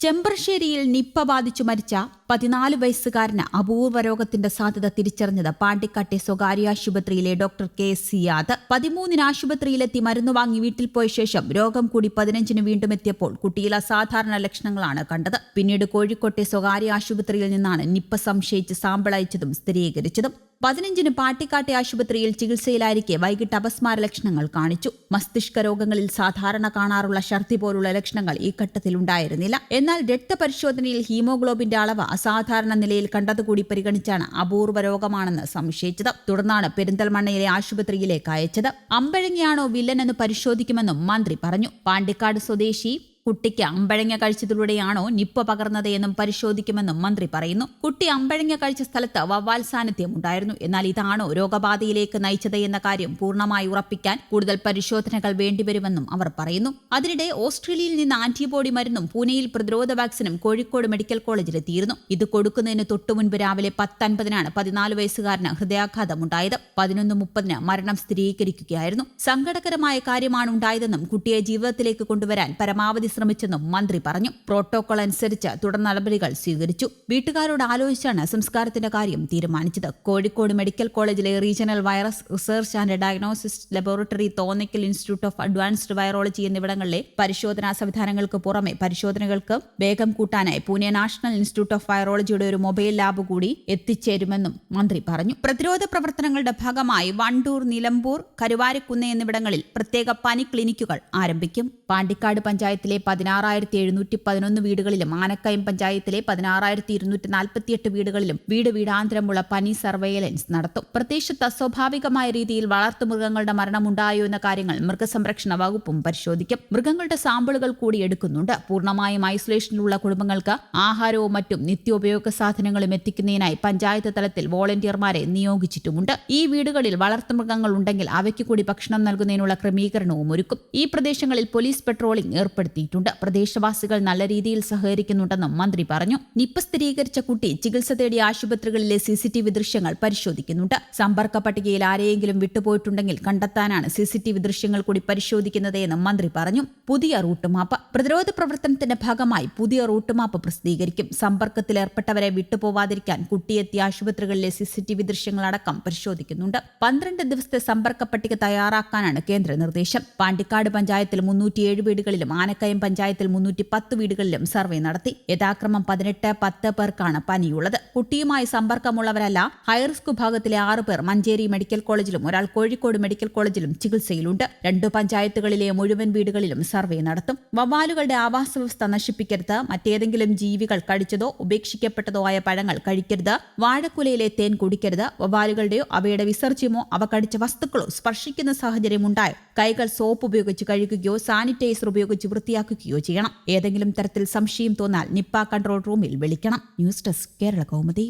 ചെമ്പ്രശ്ശേരിയിൽ Nipah ബാധിച്ചു മരിച്ച പതിനാല് വയസ്സുകാരന് അപൂർവ രോഗത്തിന്റെ സാധ്യത തിരിച്ചറിഞ്ഞത് പാണ്ടിക്കാട്ടെ സ്വകാര്യ ആശുപത്രിയിലെ ഡോക്ടർ കെ സിയാദ് പതിമൂന്നിന് ആശുപത്രിയിലെത്തി മരുന്ന് വാങ്ങി വീട്ടിൽ പോയ ശേഷം രോഗം കൂടി പതിനഞ്ചിന് വീണ്ടും എത്തിയപ്പോൾ കുട്ടിയിൽ അസാധാരണ ലക്ഷണങ്ങളാണ് കണ്ടത്. പിന്നീട് കോഴിക്കോട്ടെ സ്വകാര്യ ആശുപത്രിയിൽ നിന്നാണ് നിപ്പ സംശയിച്ച് സാമ്പിൾ അയച്ചതും സ്ഥിരീകരിച്ചതും. പതിനഞ്ചിന് പാട്ടിക്കാട്ടെ ആശുപത്രിയിൽ ചികിത്സയിലായിരിക്കെ വൈകിട്ട് അപസ്മാര ലക്ഷണങ്ങൾ കാണിച്ചു. മസ്തിഷ്ക രോഗങ്ങളിൽ സാധാരണ കാണാറുള്ള ഛർദി പോലുള്ള ലക്ഷണങ്ങൾ ഈ ഘട്ടത്തിൽ ഉണ്ടായിരുന്നില്ല. എന്നാൽ രക്തപരിശോധനയിൽ ഹീമോഗ്ലോബിന്റെ അളവ് അസാധാരണ നിലയിൽ കണ്ടതുകൂടി പരിഗണിച്ചാണ് അപൂർവ രോഗമാണെന്ന് സംശയിച്ചത്. തുടർന്നാണ് പെരിന്തൽമണ്ണയിലെ ആശുപത്രിയിലേക്ക് അയച്ചത്. അമ്പഴങ്ങിയാണോ വില്ലനെന്ന് പരിശോധിക്കുമെന്നും മന്ത്രി പറഞ്ഞു. പാണ്ടിക്കാട് സ്വദേശി കുട്ടിക്ക് അമ്പഴങ്ങ കഴിച്ചതിലൂടെയാണോ നിപ്പ പകർന്നത് എന്നും പരിശോധിക്കുമെന്നും മന്ത്രി പറയുന്നു. കുട്ടി അമ്പഴങ്ങ കഴിച്ച സ്ഥലത്ത് വവ്വാൽ സാന്നിധ്യം ഉണ്ടായിരുന്നു എന്നാൽ ഇതാണോ രോഗബാധയിലേക്ക് നയിച്ചത് എന്ന കാര്യം പൂർണമായി ഉറപ്പിക്കാൻ കൂടുതൽ പരിശോധനകൾ വേണ്ടിവരുമെന്നും അവർ പറയുന്നു. അതിനിടെ ഓസ്ട്രേലിയയിൽ നിന്ന് ആന്റിബോഡി മരുന്നും പൂനെയിൽ പ്രതിരോധ വാക്സിനും കോഴിക്കോട് മെഡിക്കൽ കോളേജിലെത്തിയിരുന്നു. ഇത് കൊടുക്കുന്നതിന് തൊട്ടുമുൻപ് രാവിലെ പത്തൻപതിനാണ് പതിനാല് വയസ്സുകാരന് ഹൃദയാഘാതമുണ്ടായത്. പതിനൊന്ന് മുപ്പതിന് മരണം സ്ഥിരീകരിക്കുകയായിരുന്നു. സങ്കടകരമായ കാര്യമാണ് ഉണ്ടായതെന്നും കുട്ടിയെ ജീവിതത്തിലേക്ക് കൊണ്ടുവരാൻ പരമാവധി ശ്രമിച്ചെന്നും മന്ത്രി പറഞ്ഞു. പ്രോട്ടോകോൾ അനുസരിച്ച് തുടർ നടപടികൾ സ്വീകരിച്ചു. വീട്ടുകാരോട് ആലോചിച്ചാണ് സംസ്കാരത്തിന്റെ കാര്യം തീരുമാനിച്ചത്. കോഴിക്കോട് മെഡിക്കൽ കോളേജിലെ regional virus research and diagnosis laboratory Thonnakkal institute of advanced virology എന്നിവിടങ്ങളിലെ പരിശോധനാ സംവിധാനങ്ങൾക്ക് പുറമെ പരിശോധനകൾക്ക് വേഗം കൂട്ടാനായി പൂനെ നാഷണൽ ഇൻസ്റ്റിറ്റ്യൂട്ട് ഓഫ് വൈറോളജിയുടെ ഒരു മൊബൈൽ ലാബ് കൂടി എത്തിച്ചേരുമെന്നും മന്ത്രി പറഞ്ഞു. പ്രതിരോധ പ്രവർത്തനങ്ങളുടെ ഭാഗമായി വണ്ടൂർ നിലമ്പൂർ കരുവാരക്കുന്ന് എന്നിവിടങ്ങളിൽ പ്രത്യേക പനി ക്ലിനിക്കുകൾ ആരംഭിക്കും. പാണ്ടിക്കാട് പഞ്ചായത്തിലെ പതിനാറായിരത്തി എഴുന്നൂറ്റി പതിനൊന്ന് വീടുകളിലും ആനക്കയം പഞ്ചായത്തിലെ പതിനാറായിരത്തി ഇരുന്നൂറ്റി നാൽപ്പത്തിയെട്ട് വീടുകളിലും വീട് വീടാന്തരമുള്ള പനി സർവൈലൻസ് നടത്തും. പ്രദേശത്ത് അസ്വാഭാവികമായ രീതിയിൽ വളർത്തുമൃഗങ്ങളുടെ മരണമുണ്ടായോ എന്ന കാര്യങ്ങൾ മൃഗസംരക്ഷണ വകുപ്പും പരിശോധിക്കും. മൃഗങ്ങളുടെ സാമ്പിളുകൾ കൂടി എടുക്കുന്നുണ്ട്. പൂർണമായും ഐസൊലേഷനിലുള്ള കുടുംബങ്ങൾക്ക് ആഹാരവും മറ്റും നിത്യോപയോഗ സാധനങ്ങളും എത്തിക്കുന്നതിനായി പഞ്ചായത്ത് തലത്തിൽ വോളണ്ടിയർമാരെ നിയോഗിച്ചിട്ടുമുണ്ട്. ഈ വീടുകളിൽ വളർത്തുമൃഗങ്ങൾ ഉണ്ടെങ്കിൽ അവയ്ക്ക് കൂടി ഭക്ഷണം നൽകുന്നതിനുള്ള ക്രമീകരണവും ഒരുക്കും. ഈ പ്രദേശങ്ങളിൽ പോലീസ് പെട്രോളിംഗ് ഏർപ്പെടുത്തിയിട്ടുണ്ട് പ്രദേശവാസികൾ നല്ല രീതിയിൽ സഹകരിക്കുന്നുണ്ടെന്നും മന്ത്രി പറഞ്ഞു. നിപ്പ സ്ഥിരീകരിച്ച കുട്ടി ചികിത്സ തേടി ആശുപത്രികളിലെ സിസിടിവി ദൃശ്യങ്ങൾ പരിശോധിക്കുന്നുണ്ട്. സമ്പർക്ക പട്ടികയിൽ ആരെയെങ്കിലും വിട്ടുപോയിട്ടുണ്ടെങ്കിൽ കണ്ടെത്താനാണ് സിസിടിവി ദൃശ്യങ്ങൾ കൂടി പരിശോധിക്കുന്നതെന്നും മന്ത്രി പറഞ്ഞു. പുതിയ റൂട്ട് മാപ്പ്. പ്രതിരോധ പ്രവർത്തനത്തിന്റെ ഭാഗമായി പുതിയ റൂട്ട് മാപ്പ് പ്രസിദ്ധീകരിക്കും. സമ്പർക്കത്തിലേർപ്പെട്ടവരെ വിട്ടുപോവാതിരിക്കാൻ കുട്ടിയെത്തിയ ആശുപത്രികളിലെ സിസിടിവി ദൃശ്യങ്ങളടക്കം പരിശോധിക്കുന്നുണ്ട്. പന്ത്രണ്ട് ദിവസത്തെ സമ്പർക്ക പട്ടിക തയ്യാറാക്കാനാണ് കേന്ദ്ര നിർദ്ദേശം. പാണ്ടിക്കാട് പഞ്ചായത്തിൽ മുന്നൂറ്റിയേഴ് വീടുകളിലും ആനക്കയം പഞ്ചായത്തിൽ മുന്നൂറ്റി പത്ത് വീടുകളിലും സർവേ നടത്തി. യഥാക്രമം പതിനെട്ട് പത്ത് പേർക്കാണ് പനിയുള്ളത്. കുട്ടിയുമായി സമ്പർക്കമുള്ളവരല്ല. ഹൈറിസ്ക് വിഭാഗത്തിലെ ആറ് പേർ മഞ്ചേരി മെഡിക്കൽ കോളേജിലും ഒരാൾ കോഴിക്കോട് മെഡിക്കൽ കോളേജിലും ചികിത്സയിലുണ്ട്. രണ്ട് പഞ്ചായത്തുകളിലെ മുഴുവൻ വീടുകളിലും സർവേ നടത്തും. വവ്വാലുകളുടെ ആവാസ വ്യവസ്ഥ നശിപ്പിക്കരുത്. മറ്റേതെങ്കിലും ജീവികൾ കഴിച്ചതോ ഉപേക്ഷിക്കപ്പെട്ടതോ ആയ പഴങ്ങൾ കഴിക്കരുത്. വാഴക്കുലയിലെ തേൻ കുടിക്കരുത്. വവ്വാലുകളുടെയോ അവയുടെ വിസർജ്യമോ അവ കടിച്ച വസ്തുക്കളോ സ്പർശിക്കുന്ന സാഹചര്യം ഉണ്ടായോ കൈകൾ സോപ്പ് ഉപയോഗിച്ച് കഴുകുകയോ സാനിറ്റൈസർ ഉപയോഗിച്ച് വൃത്തിയാക്കുകയോ ചെയ്യണം. ഏതെങ്കിലും തരത്തിൽ സംശയം തോന്നാൽ നിപ്പ കൺട്രോൾ റൂമിൽ വിളിക്കണം. News desk Kerala Kaumudi.